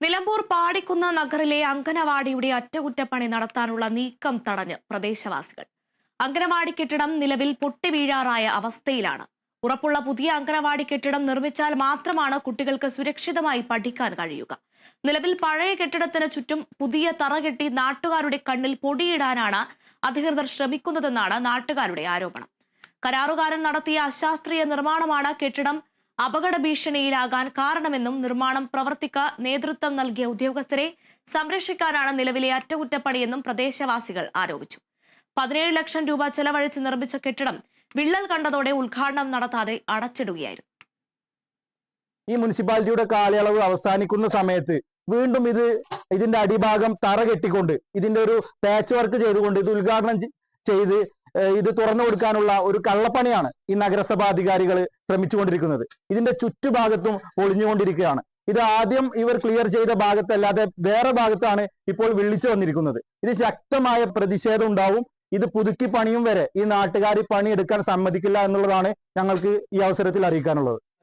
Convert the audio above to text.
നിലമ്പൂർ പാടിക്കുന്ന നഗറിലെ അങ്കനവാടിയുടെ അറ്റകുറ്റപ്പണി നടത്താനുള്ള നീക്കം തടഞ്ഞ് പ്രദേശവാസികൾ. അങ്കനവാടി കെട്ടിടം നിലവിൽ പൊട്ടിവീഴാറായ അവസ്ഥയിലാണ്. ഉറപ്പുള്ള പുതിയ അങ്കനവാടി കെട്ടിടം നിർമ്മിച്ചാൽ മാത്രമാണ് കുട്ടികൾക്ക് സുരക്ഷിതമായി പഠിക്കാൻ കഴിയുക. നിലവിൽ പഴയ കെട്ടിടത്തിന് ചുറ്റും പുതിയ തറ കെട്ടി നാട്ടുകാരുടെ കണ്ണിൽ പൊടിയിടാനാണ് അധികൃതർ ശ്രമിക്കുന്നതെന്നാണ് നാട്ടുകാരുടെ ആരോപണം. കരാറുകാരൻ നടത്തിയ അശാസ്ത്രീയ നിർമ്മാണമാണ് കെട്ടിടം അപകട ഭീഷണിയിലാകാൻ കാരണമെന്നും നിർമ്മാണം പ്രവർത്തിക്ക നേതൃത്വം നൽകിയ ഉദ്യോഗസ്ഥരെ സംരക്ഷിക്കാനാണ് നിലവിലെ അറ്റകുറ്റപ്പണിയെന്നും പ്രദേശവാസികൾ ആരോപിച്ചു. പതിനേഴ് ലക്ഷം രൂപ ചെലവഴിച്ച് നിർമ്മിച്ച കെട്ടിടം വിള്ളൽ കണ്ടതോടെ ഉദ്ഘാടനം നടത്താതെ അടച്ചിടുകയായിരുന്നു. ഈ മുനിസിപ്പാലിറ്റിയുടെ കാലയളവ് അവസാനിക്കുന്ന സമയത്ത് വീണ്ടും ഇത് ഇതിന്റെ അടിഭാഗം തറ കെട്ടിക്കൊണ്ട് ഇതിന്റെ ഒരു പാച്ച് വർക്ക് ചെയ്തുകൊണ്ട് ഇത് ഉദ്ഘാടനം ചെയ്ത് ഇത് തുറന്നു കൊടുക്കാനുള്ള ഒരു കള്ളപ്പണിയാണ് ഈ നഗരസഭാ അധികാരികൾ ശ്രമിച്ചുകൊണ്ടിരിക്കുന്നത്. ഇതിന്റെ ചുറ്റുഭാഗത്തും ഒളിഞ്ഞുകൊണ്ടിരിക്കുകയാണ്. ഇത് ആദ്യം ഇവർ ക്ലിയർ ചെയ്ത ഭാഗത്തല്ലാതെ വേറെ ഭാഗത്താണ് ഇപ്പോൾ വിളിച്ചു വന്നിരിക്കുന്നത്. ഇത് ശക്തമായ പ്രതിഷേധം ഉണ്ടാവും. ഇത് പുതുക്കി പണിയും വരെ ഈ നാട്ടുകാർ പണിയെടുക്കാൻ സമ്മതിക്കില്ല എന്നുള്ളതാണ് ഞങ്ങൾക്ക് ഈ അവസരത്തിൽ അറിയിക്കാനുള്ളത്.